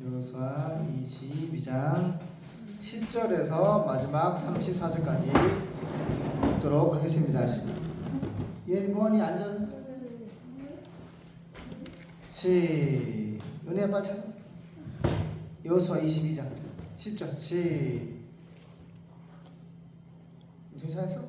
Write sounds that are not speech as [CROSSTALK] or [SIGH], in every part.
여호수아 22장 10절에서 마지막 34절까지 읽도록 하겠습니다. 시- 예, 뭐니 앉아. 시 은혜 빨리 찾아. 여호수아 22장 10절 시 중사했어?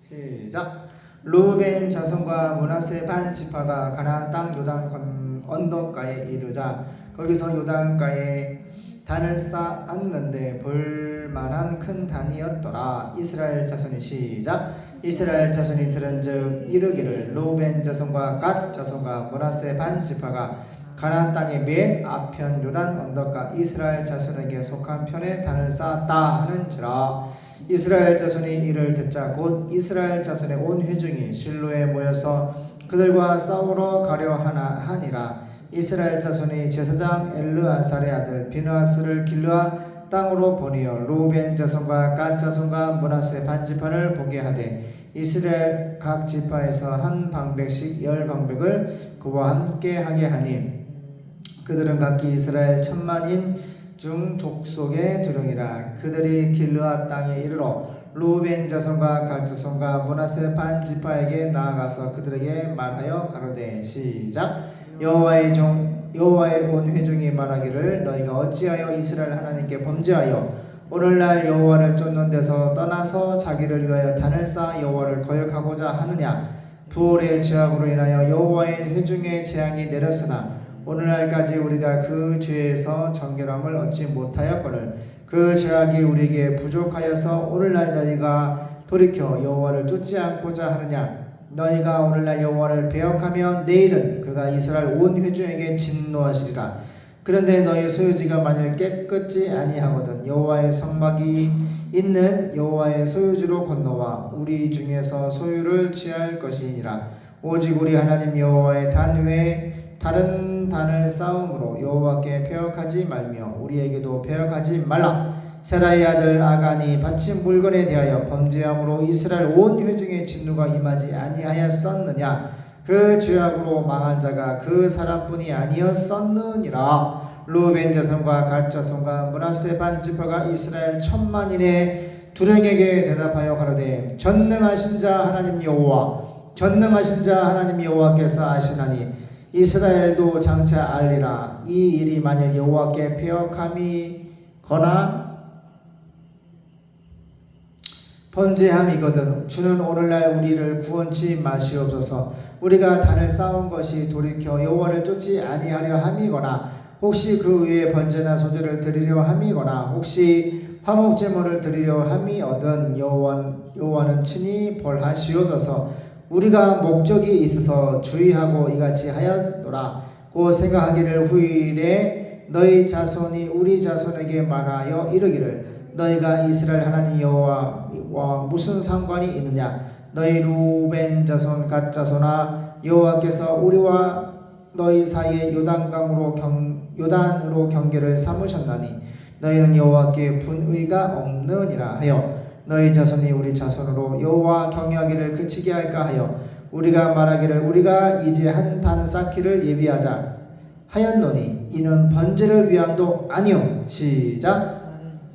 시작. 루벤 자손과 문하세 반 지파가 가나안 땅 요단 건 언덕가에 이르자 거기서 요단가에 단을 쌓았는데 볼만한 큰 단이었더라. 이스라엘 자손이 시작. 이스라엘 자손이 들은즉 이르기를 루벤 자손과 갓 자손과 문하세 반 지파가 가나안 땅의 맨 앞편 요단 언덕가 이스라엘 자손에게 속한 편에 단을 쌓았다 하는지라 이스라엘 자손이 이를 듣자 곧 이스라엘 자손의 온 회중이 실로에 모여서 그들과 싸우러 가려 하나 하니라 이스라엘 자손이 제사장 엘르아살의 아들 비누아스를 길르아 땅으로 보내어 루벤 자손과 갓 자손과 문하세 반지파를 보게 하되 이스라엘 각 지파에서 한 방백씩 열 방백을 그와 함께 하게 하니 그들은 각기 이스라엘 천만인 중 족속의 두령이라. 그들이 길르아 땅에 이르러 루벤 자손과 갓 자손과 문하세 반 지파에게 나아가서 그들에게 말하여 가로되 시작 여호와의 종 여호와의 온 회중이 말하기를 너희가 어찌하여 이스라엘 하나님께 범죄하여 오늘날 여호와를 쫓는 데서 떠나서 자기를 위하여 단을 쌓아 여호와를 거역하고자 하느냐? 부올의 죄악으로 인하여 여호와의 회중의 재앙이 내렸으나 오늘날까지 우리가 그 죄에서 정결함을 얻지 못하였거늘 그 죄악이 우리에게 부족하여서 오늘날 너희가 돌이켜 여호와를 쫓지 않고자 하느냐 너희가 오늘날 여호와를 배역하면 내일은 그가 이스라엘 온 회중에게 진노하시리라. 그런데 너희 소유지가 만일 깨끗지 아니하거든 여호와의 성막이 있는 여호와의 소유지로 건너와 우리 중에서 소유를 취할 것이니라. 오직 우리 하나님 여호와의 단 외에 다른 단을 쌓음으로 여호와께 배역하지 말며 우리에게도 배역하지 말라 세라의 아들 아간이 바친 물건에 대하여 범죄함으로 이스라엘 온 회중의 진노가 임하지 아니하였었느냐? 그 죄악으로 망한 자가 그 사람뿐이 아니었었느니라. 루벤 자손과 갓 자손과 문하세 반 지파가 이스라엘 천만인의 두령에게 대답하여 가로되 전능하신 자 하나님 여호와 전능하신 자 하나님 여호와께서 아시나니 이스라엘도 장차 알리라. 이 일이 만일 여호와께 폐역함이 거나 번제함이거든. 주는 오늘날 우리를 구원치 마시옵소서. 우리가 단을 쌓은 것이 돌이켜 여호와를 쫓지 아니하려 함이거나 혹시 그 위에 번제나 소제를 드리려 함이거나 혹시 화목 제물을 드리려 함이거든 여호와 여호와는 친히 벌하시옵소서. 우리가 목적이 있어서 주의하고 이같이 하였노라. 고 생각하기를 후일에 너희 자손이 우리 자손에게 말하여 이르기를 너희가 이스라엘 하나님 여호와와 무슨 상관이 있느냐? 너희 루벤 자손 갓 자손아 여호와께서 우리와 너희 사이에 요단강으로 경 요단으로 경계를 삼으셨나니 너희는 여호와께 분의가 없느니라 하여 너희 자손이 우리 자손으로 여호와 경외하기를 그치게 할까 하여 우리가 말하기를 우리가 이제 한 단 쌓기를 예비하자 하였노니 이는 번제를 위함도 아니요 시작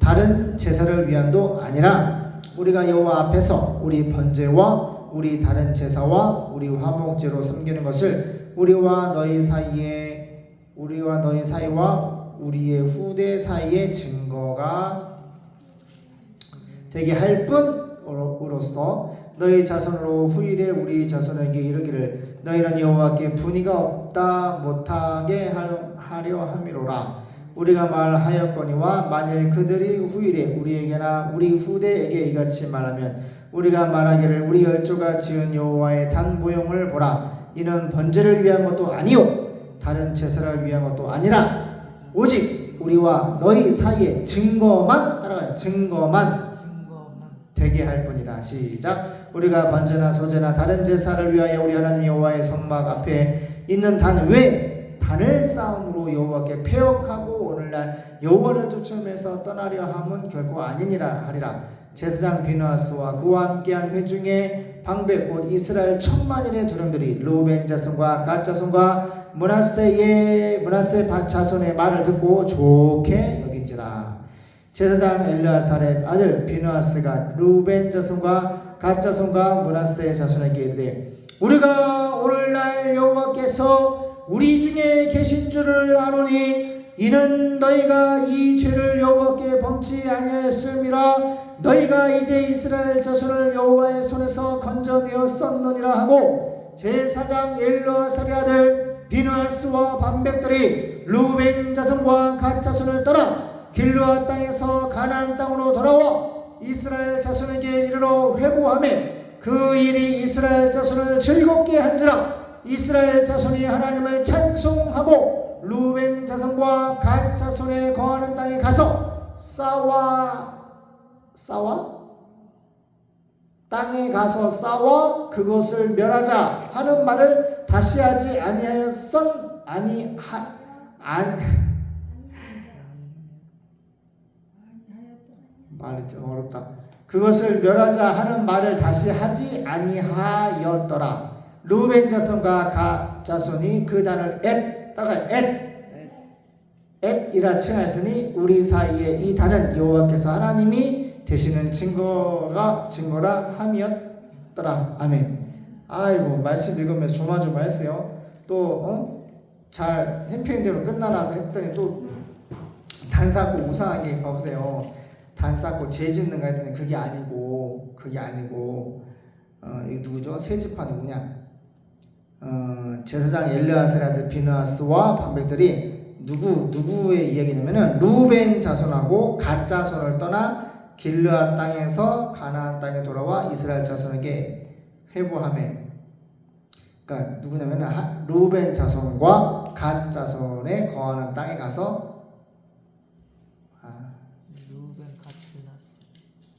다른 제사를 위함도 아니라 우리가 여호와 앞에서 우리 번제와 우리 다른 제사와 우리 화목제로 섬기는 것을 우리와 너희 사이에 우리와 너희 사이와 우리의 후대 사이의 증거가 되게 할 뿐으로서 너희 자손으로 후일에 우리 자손에게 이르기를 너희는 여호와께 분의가 없다 못하게 하려 함이로라 우리가 말하였거니와 만일 그들이 후일에 우리에게나 우리 후대에게 이같이 말하면 우리가 말하기를 우리 열조가 지은 여호와의 단 모형을 보라. 이는 번제를 위한 것도 아니요 다른 제사를 위한 것도 아니라 오직 우리와 너희 사이의 증거만 따라가요 증거만 되게 할 뿐이라. 시작. 우리가 번제나 소제나 다른 제사를 위하여 우리 하나님 여호와의 성막 앞에 있는 단 외 단을 쌓음으로 여호와께 폐역하고 오늘날 여호와를 쫓으면서 떠나려 함은 결코 아니니라 하리라. 제사장 비누아스와 그와 함께한 회중의 방백 곧 이스라엘 천만인의 두령들이 루벤 자손과 갓 자손과 문하세의 문하세 바- 자손의 말을 듣고 좋게 여긴지라. 제사장 엘르아살의 아들 비누아스가 루벤 자손과 갓 자손과 문하세 자손에게 이르되 우리가 오늘날 여호와께서 우리 중에 계신 줄을 아노니 이는 너희가 이 죄를 여호와께 범치 아니하였음이라 너희가 이제 이스라엘 자손을 여호와의 손에서 건져내었었느니라 하고 제사장 엘르아살의 아들 비누아스와 반백들이 루벤 자손과 갓 자손을 떠나 길르아 땅에서 가나안 땅으로 돌아와 이스라엘 자손에게 이르러 회복하며 그 일이 이스라엘 자손을 즐겁게 한지라 이스라엘 자손이 하나님을 찬송하고 루벤 자손과 갓 자손에 거하는 땅에 가서 싸워 싸워 땅에 가서 싸워 그것을 멸하자 하는 말을 다시 하지 아니하였선 아니 하 안 말이 좀 어렵다. 그것을 멸하자 하는 말을 다시 하지 아니하였더라. 루벤 자손과 가 자손이 그 단을 엣 따라가요. 엣 엣이라 칭하였으니 우리 사이에 이 단은 여호와께서 하나님이 되시는 증거가 증거라 함이었더라. 아멘. 아이고 말씀 읽으면서 조마조마했어요. 또잘 해피엔딩으로 끝나나 했더니 또 단사고 우상하게 봐보세요. 단 쌓고 죄 짓는가 했더니 그게 아니고 그게 아니고 어 이거 누구죠? 세지파 누구냐? 어 제사장 엘르아셀 아들 비누아스와 반백들이 누구 누구의 이야기냐면은 루벤 자손하고 갓 자손을 떠나 길르아 땅에서 가나안 땅에 돌아와 이스라엘 자손에게 회보함에 그러니까 누구냐면은 하- 루벤 자손과 갓 자손에 거하는 땅에 가서 아.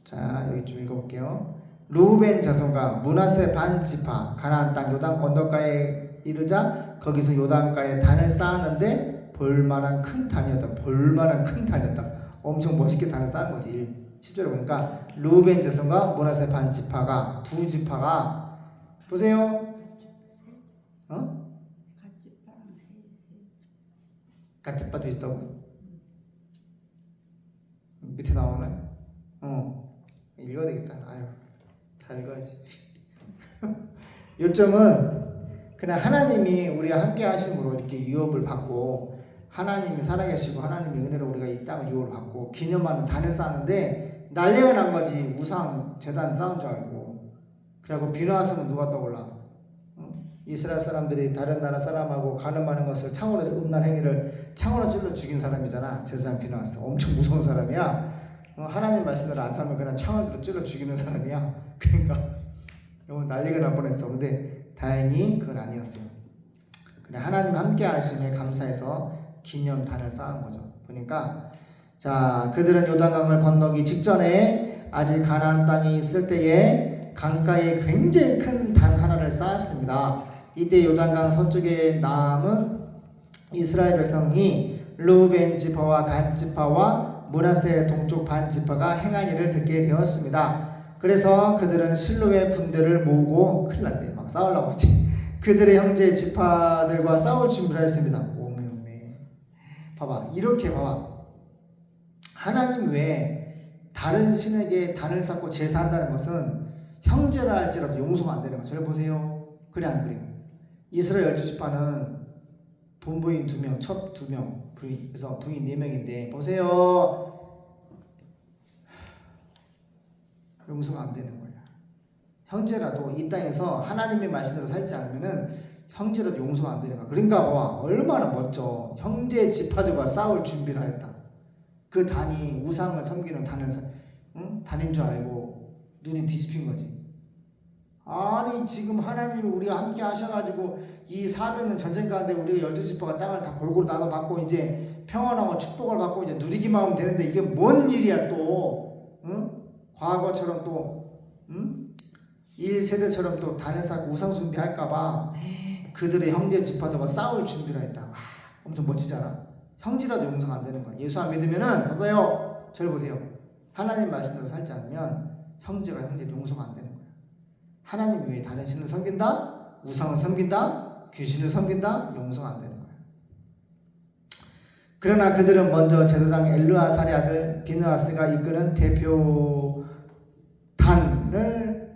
자 여기 좀 읽어볼게요. 루벤 자손과 문하세 반 지파 가나안 땅 요단 언덕가에 이르자 거기서 요단가에 단을 쌓았는데 볼만한 큰 단이었다. 볼만한 큰 단이었다. 엄청 멋있게 단을 쌓은 거지. 10절에 보니까 루벤 자손과 문하세 반 지파가 두 지파가 보세요. 어? 갓집바도 있다고? 밑에 나오네. 어. 읽어야 되겠다. 아유, 다 읽어야지. [LAUGHS] 요점은 그냥 하나님이 우리와 함께 하심으로 이렇게 유업을 받고 하나님이 살아계시고 하나님의 은혜로 우리가 이 땅을 유업을 받고 기념하는 단을 쌓는데 난리가 난 거지. 우상 재단 쌓은 줄 알고. 그리고 비누하스는 누가 떠올라? 어? 이스라엘 사람들이 다른 나라 사람하고 가늠하는 것을 창으로 음란 행위를 창으로 찔러 죽인 사람이잖아. 제사장 비누하스 엄청 무서운 사람이야. 어, 하나님 말씀을 안 살면 그냥 창을 찔러 죽이는 사람이야 그러니까 너무 난리가 날 뻔했어. 근데 다행히 그건 아니었어요. 그냥 하나님 함께 하심에 감사해서 기념단을 쌓은 거죠. 보니까 자 그들은 요단강을 건너기 직전에 아직 가나안 땅에 있을 때에 강가에 굉장히 큰 단 하나를 쌓았습니다. 이때 요단강 서쪽에 남은 이스라엘 백성이 루벤 지파와 간 지파와 문하세 동쪽 반 지파가 행한 일을 듣게 되었습니다. 그래서 그들은 실로의 군대를 모으고 큰일 났네. 막 싸우려고 하지. [LAUGHS] 그들의 형제 지파들과 싸울 준비를 했습니다. 오메 오메. 봐봐. 이렇게 봐봐. 하나님 외에 다른 신에게 단을 쌓고 제사한다는 것은 형제라 할지라도 용서가 안 되는 거죠 잘 보세요. 그래 안 그래요? 이스라엘 열두 지파는 본부인 두명 부인. 그래서 부인 네 명인데 보세요 용서가 안 되는 거야. 형제라도 이 땅에서 하나님의 말씀대로 살지 않으면은 형제라도 용서가 안 되는 거야. 그러니까 와 얼마나 멋져. 형제 지파들과 싸울 준비를 하였다. 그 단이 우상을 섬기는 단은 응? 단인 줄 알고 눈이 뒤집힌 거지. 아니 지금 하나님이 우리가 함께 하셔가지고 이 400년 전쟁 가운데 우리가 열두 지파가 땅을 다 골고루 나눠 받고 이제 평안하고 축복을 받고 이제 누리기만 하면 되는데 이게 뭔 일이야 또 응? 과거처럼 또 음? 이 세대처럼 또 단을 쌓고 우상 숭배할까봐 그들의 형제 지파들과 싸울 준비를 했다. 와, 엄청 멋지잖아. 형제라도 용서가 안 되는 거야. 예수 안 믿으면은 봐봐요. 저를 보세요. 하나님 말씀대로 살지 않으면 형제가 형제 용서가 안 되는 거야. 하나님 외에 다른 신을 섬긴다? 우상을 섬긴다? 귀신을 섬긴다? 용서가 안 되는 거야. 그러나 그들은 먼저 제사장 엘르아살의 아들 비느하스가 이끄는 대표 단을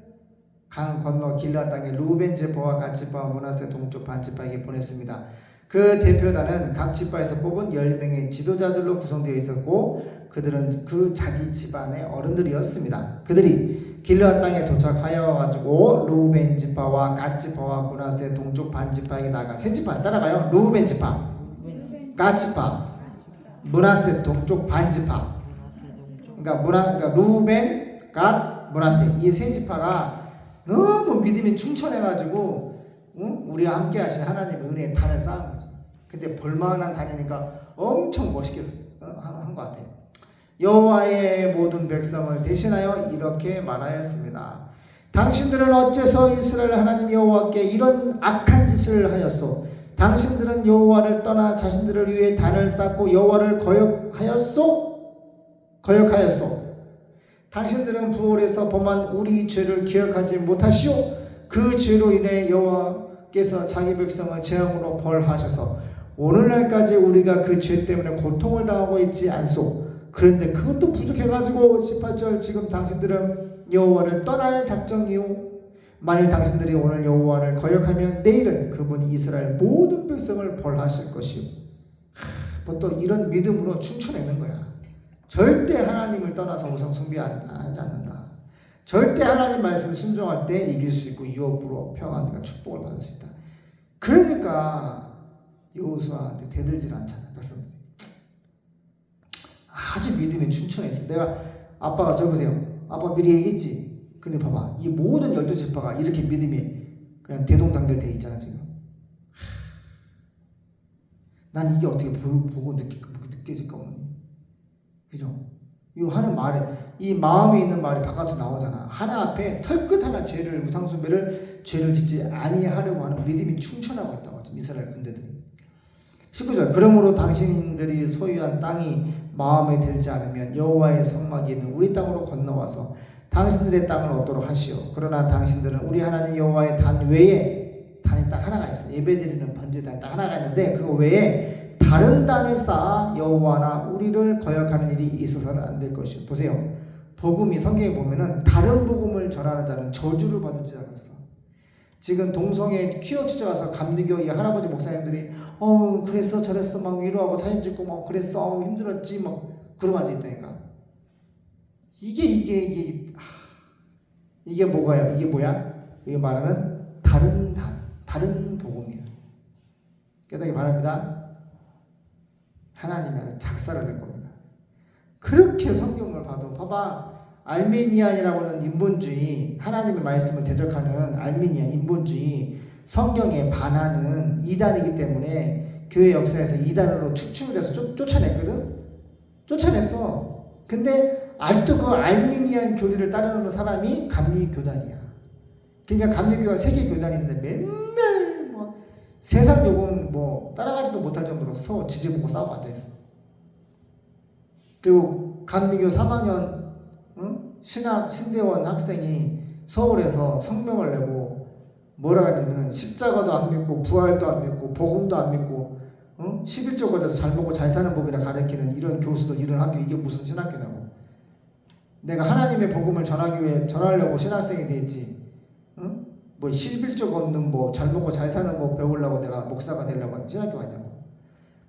강 건너 길라 땅의 루벤 갓 지파와 문하세 동쪽 반 지파에게 보냈습니다. 그 대표단은 각 지파에서 뽑은 10명의 지도자들로 구성되어 있었고 그들은 그 자기 집안의 어른들이었습니다. 그들이 길라 땅에 도착하여 가지고 루벤 지파와 갓 지파와 문하세 동쪽 반 지파에게 나가 세 지파 따라가요. 루벤 지파, 갓 지파, 문하세 동쪽 반 지파. 그러니까 문하 그러니까 루벤, 갓, 문하세 이 세 지파가 너무 믿음이 충천해가지고 응? 우리와 함께 하신 하나님의 은혜의 단을 쌓은 거지. 근데 볼만한 단이니까 엄청 멋있게 한 것 같아. 여호와의 모든 백성을 대신하여 이렇게 말하였습니다. 당신들은 어째서 이스라엘 하나님 여호와께 이런 악한 짓을 하였소? 당신들은 여호와를 떠나 자신들을 위해 단을 쌓고 여호와를 거역하였소? 거역하였소. 당신들은 부월에서 범한 우리 죄를 기억하지 못하시오. 그 죄로 인해 여호와께서 자기 백성을 재앙으로 벌하셔서 오늘날까지 우리가 그 죄 때문에 고통을 당하고 있지 않소. 그런데 그것도 부족해가지고 18절 지금 당신들은 여호와를 떠날 작정이요. 만일 당신들이 오늘 여호와를 거역하면 내일은 그분이 이스라엘 모든 백성을 벌하실 것이요. 하, 또 이런 믿음으로 충천하는 거야. 절대 하나님을 떠나서 우상 숭배 안 하지 않는다. 절대 하나님 말씀 순종할 때 이길 수 있고 유업으로 평안과 축복을 받을 수 있다. 그러니까 여호수아한테 대들질 않잖아 백성들이. 아주 믿음에 충천했어. 내가 아빠가 저 보세요. 아빠 미리 얘기했지. 근데 봐봐 이 모든 열두 지파가 이렇게 믿음이 그냥 대동단결 돼 있잖아 지금. 난 이게 어떻게 보, 보고 느끼, 느껴질까 어머니? 그죠? 이 하는 말에 이 마음에 있는 말이 바깥으로 나오잖아. 하나 앞에 털끝 하나 죄를 우상숭배를 죄를 짓지 아니하려고 하는 믿음이 충천하고 있다고 하죠. 이스라엘 군대들이. 19절 그러므로 당신들이 소유한 땅이 마음에 들지 않으면 여호와의 성막이 있는 우리 땅으로 건너와서 당신들의 땅을 얻도록 하시오. 그러나 당신들은 우리 하나님 여호와의 단 외에 단이 딱 하나가 있어. 예배드리는 번제단이 딱 하나가 있는데 그거 외에 다른 단을 쌓아 여호와나 우리를 거역하는 일이 있어서는 안 될 것이오. 보세요. 복음이 성경에 보면은 다른 복음을 전하는 자는 저주를 받을 지라 그랬어. 지금 동성애 퀴어 취재 가서 감리교 이 할아버지 목사님들이 어 그랬어 저랬어 막 위로하고 사진 찍고 막 그랬어 어, 힘들었지 막 그러고 앉아 있다니까. 이게 이게 이게 하, 이게 뭐가요? 이게 뭐야? 이게 말하는 다른 단 다른 복음이야. 깨닫기 바랍니다. 하나님이 작사를 낼 겁니다. 그렇게 성경을 봐도 봐봐. 알메니안이라고 하는 인본주의 하나님의 말씀을 대적하는 알메니안 인본주의 성경에 반하는 이단이기 때문에 교회 역사에서 이단으로 축출을 해서 쫓, 쫓아냈거든? 쫓아냈어. 근데 아직도 그 알메니안 교리를 따르는 사람이 감리교단이야. 그러니까 감리교가 세계 교단인데 맨날 뭐 세상 욕은 뭐 따라가지도 못할 정도로 서 지지먹고 싸우고 앉아있어 그리고 감리교 3학년 응? 신학 신대원 학생이 서울에서 성명을 내고 뭐라 하냐면은 십자가도 안 믿고 부활도 안 믿고 복음도 안 믿고 응? 11조 거져서 잘 먹고 잘 사는 법이나 가르치는 이런 교수들 이런 학교 이게 무슨 신학교냐고 내가 하나님의 복음을 전하기 위해 전하려고 신학생이 되었지 응? 뭐 11조 걷는 뭐 잘 먹고 잘 사는 거 배우려고 내가 목사가 되려고 신학교 갔냐고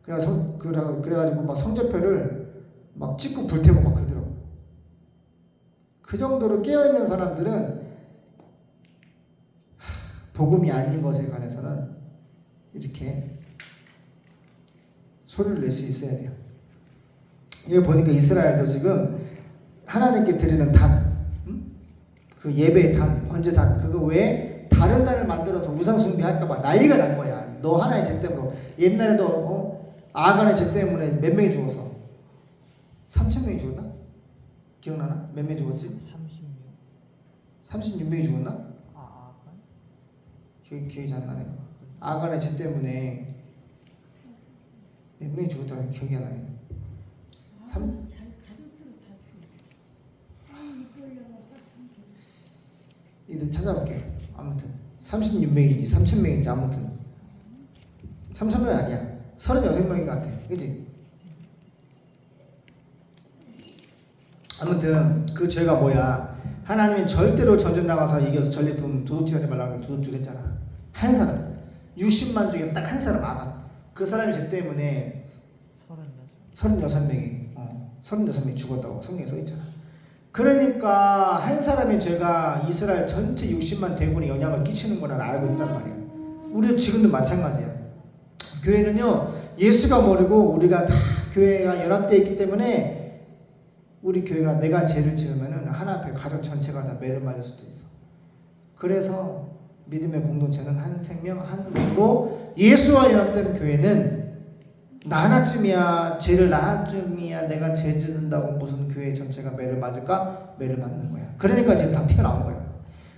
그래서 그래, 그래가지고 막 성적표를 막 찍고 불태고 막 그러더라고 그 정도로 깨어있는 사람들은 하, 복음이 아닌 것에 관해서는 이렇게 소리를 낼 수 있어야 돼요. 여기 보니까 이스라엘도 지금 하나님께 드리는 단, 음? 그 예배의 단, 번제 단, 그거 외에 다른 단을 만들어서 우상 숭배할까봐 난리가 난 거야. 너 하나의 죄 때문에 옛날에도 어? 아간의 죄 때문에 몇 명이 죽었어? 3천 명이 죽었나? 기억나나? 몇 명이 죽었지? 36 36명이 죽었나? 아 아간 기억이, 기억이 잘 안 나네. 아간의 죄 때문에 몇 명이 죽었다는 기억이 안 나네. 3? 이들 찾아볼게요. 아무튼 36명인지 3천 명인지 아무튼 3천 명 아니야. 36명인 것 같아. 그지? 아무튼 그 죄가 뭐야? 하나님이 절대로 전쟁 나가서 이겨서 전리품 도둑질하지 말라고 도둑질 했잖아. 한 사람. 60만 중에 딱 한 사람 아간. 그 사람이 죄 때문에 서른여섯 36명이 어, 36명이 죽었다고 성경에 써 있잖아. 그러니까 한 사람의 죄가 이스라엘 전체 60만 대군에 영향을 끼치는 거는 알고 있단 말이야. 우리도 지금도 마찬가지야. 교회는요 예수가 모르고 우리가 다 교회가 연합되어 있기 때문에 우리 교회가 내가 죄를 지으면은 하나 앞에 가족 전체가 다 매를 맞을 수도 있어. 그래서 믿음의 공동체는 한 생명 한 몸으로 예수와 연합된 교회는 나 하나쯤이야 죄를 나 하나쯤이야 내가 죄 짓는다고 무슨 교회 전체가 매를 맞을까 매를 맞는 거야. 그러니까 지금 다 튀어나온 거야.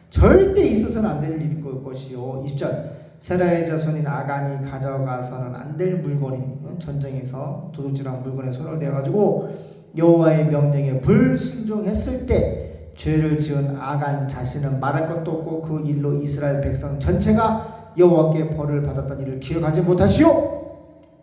절대 있어서는 안 될 일일 것이요. 20절 세라의 자손인 아간이 가져가서는 안 될 물건이 어, 전쟁에서 도둑질한 물건에 손을 대가지고 여호와의 명령에 불순종했을 때 죄를 지은 아간 자신은 말할 것도 없고 그 일로 이스라엘 백성 전체가 여호와께 벌을 받았던 일을 기억하지 못하시오.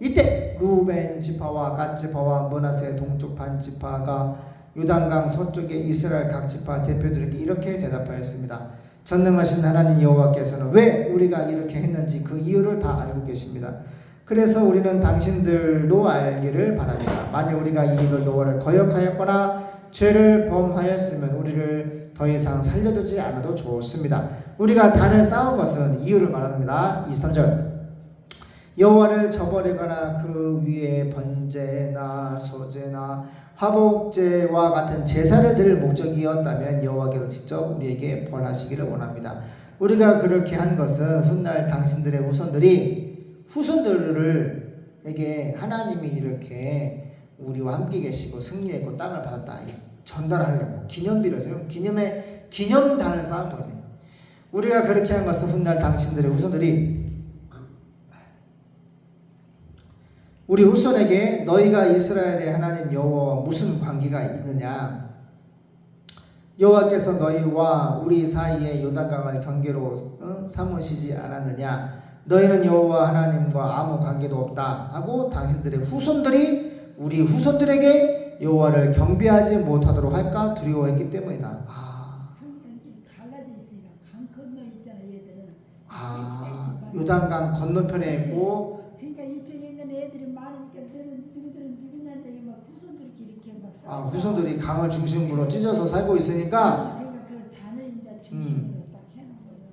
이때 루벤 지파와 갓 지파와 문하세 동쪽 반 지파가 요단강 서쪽의 이스라엘 각 지파 대표들에게 이렇게 대답하였습니다. 전능하신 하나님 여호와께서는 왜 우리가 이렇게 했는지 그 이유를 다 알고 계십니다. 그래서 우리는 당신들도 알기를 바랍니다. 만약 우리가 이 일로 여호와를 거역하였거나 죄를 범하였으면 우리를 더 이상 살려두지 않아도 좋습니다. 우리가 단을 쌓은 것은 이유를 말합니다. 23절 여호와를 저버리거나 그 위에 번제나 소제나 화복제와 같은 제사를 드릴 목적이었다면 여호와께서 직접 우리에게 벌하시기를 원합니다. 우리가 그렇게 한 것은 훗날 당신들의 후손들이 후손들을 에게 하나님이 이렇게 우리와 함께 계시고 승리했고 땅을 받았다 전달하려고 기념비라서요 기념의 기념단을 쌓은 거지. 우리가 그렇게 한 것은 훗날 당신들의 후손들이 우리 후손에게 너희가 이스라엘의 하나님 여호와와 무슨 관계가 있느냐? 여호와께서 너희와 우리 사이에 요단강을 경계로 어? 삼으시지 않았느냐? 너희는 여호와 하나님과 아무 관계도 없다 하고 당신들의 후손들이 우리 후손들에게 여호와를 경배하지 못하도록 할까 두려워했기 때문이다. 아, 얘들은. 아 요단강 건너편에 있고 그러니까 있는 애들이 많으니까 너는 너희들은 누구냐는데 막 후손들끼리 이렇게 막. 아, 후손들이 강을 중심으로 찢어서 살고 있으니까 그러니까 그 단을 이제 음. 중심으로 딱 해놓은 거예요.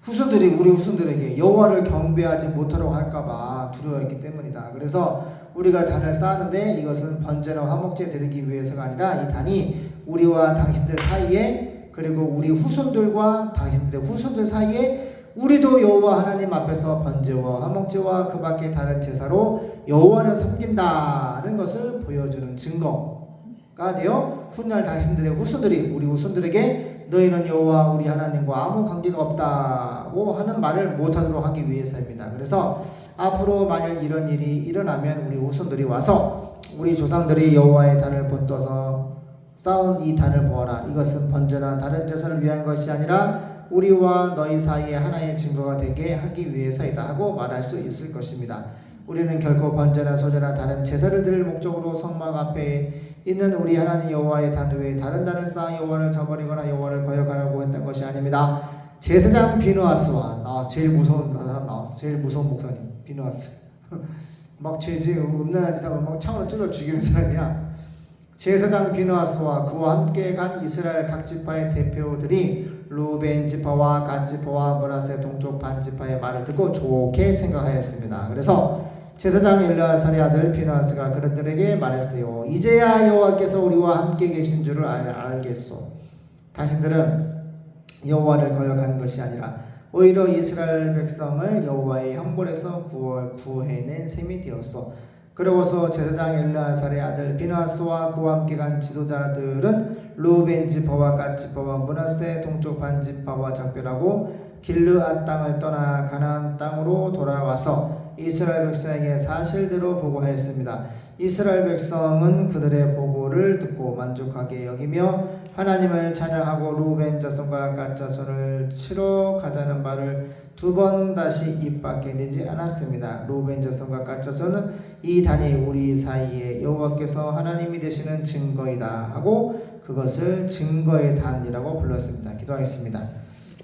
후손들이 우리 후손들에게 여호와를 경배하지 못하도록 할까봐 두려워했기 때문이다. 그래서 우리가 단을 쌓았는데 이것은 번제나 화목제 드리기 위해서가 아니라 이 단이 우리와 당신들 사이에 그리고 우리 후손들과 당신들의 후손들 사이에 우리도 여호와 하나님 앞에서 번제와 화목제와 그 밖의 다른 제사로 여호와를 섬긴다는 것을 보여주는 증거가 되어 훗날 당신들의 후손들이 우리 후손들에게 너희는 여호와 우리 하나님과 아무 관계가 없다고 하는 말을 못하도록 하기 위해서입니다. 그래서 앞으로 만약 이런 일이 일어나면 우리 후손들이 와서 우리 조상들이 여호와의 단을 본떠서 쌓은 이 단을 보아라. 이것은 번제나 다른 제사를 위한 것이 아니라 우리와 너희 사이에 하나의 증거가 되게 하기 위해서이다 하고 말할 수 있을 것입니다. 우리는 결코 번제나 소제나 다른 제사를 드릴 목적으로 성막 앞에 있는 우리 하나님 여호와의 단 외에 다른 단을 쌓아 여호와를 저버리거나 여호와를 거역하려고 했던 것이 아닙니다. 제사장 비누아스와 나왔어 제일 무서운 사람 나왔어 제일 무서운 목사님 비누아스 [LAUGHS] 막 죄지 음란한 짓 하고 막 창으로 찔러 죽이는 사람이야. 제사장 비누아스와 그와 함께 간 이스라엘 각 지파의 대표들이 루벤 지파와 갓 지파와 문하세 동쪽 반 지파의 말을 듣고 좋게 생각하였습니다. 그래서 제사장 엘라살의 아들 비누아스가 그들에게 말했어요. 이제야 여호와께서 우리와 함께 계신 줄을 알, 알겠소. 당신들은 여호와를 거역한 것이 아니라 오히려 이스라엘 백성을 여호와의 형벌에서 구워, 구해낸 셈이 되었소. 그러고서 제사장 엘라살의 아들 비누아스와 그와 함께 간 지도자들은 루벤 지파와 갓 지파와 문하세 동쪽 반 지파와 작별하고 길르앗 땅을 떠나 가나안 땅으로 돌아와서 이스라엘 백성에게 사실대로 보고하였습니다. 이스라엘 백성은 그들의 보고를 듣고 만족하게 여기며 하나님을 찬양하고 루벤 자손과 갓 자손을 치러 가자는 말을 두 번 다시 입 밖에 내지 않았습니다. 루벤 자손과 갓 자손은 이 단이 우리 사이에 여호와께서 하나님이 되시는 증거이다 하고 그것을 증거의 단이라고 불렀습니다. 기도하겠습니다.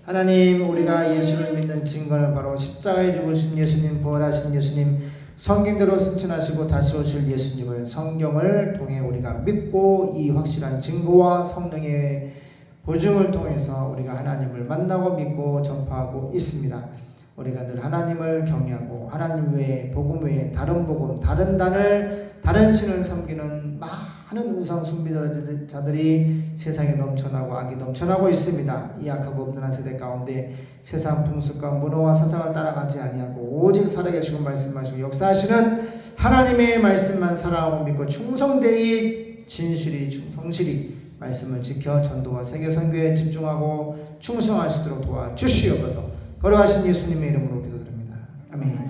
하나님 우리가 예수를 믿는 증거는 바로 십자가에 죽으신 예수님 부활하신 예수님 성경대로 승천하시고 다시 오실 예수님을 성경을 통해 우리가 믿고 이 확실한 증거와 성령의 보증을 통해서 우리가 하나님을 만나고 믿고 전파하고 있습니다. 우리가 늘 하나님을 경외하고 하나님 외에 복음 외에 다른 복음 다른 단을 다른 신을 섬기는 많은 우상 숭배자들이 세상에 넘쳐나고 악이 넘쳐나고 있습니다. 이 악하고 없는 세대 가운데 세상 풍습과 문화와 사상을 따라가지 아니하고 오직 살아계시고 말씀하시고 역사하시는 하나님의 말씀만 사랑하고 믿고 충성되이 진실이 충성실이 말씀을 지켜 전도와 세계 선교에 집중하고 충성하시도록 도와주시옵소서. 걸어가신 예수님의 이름으로 기도드립니다. 아멘.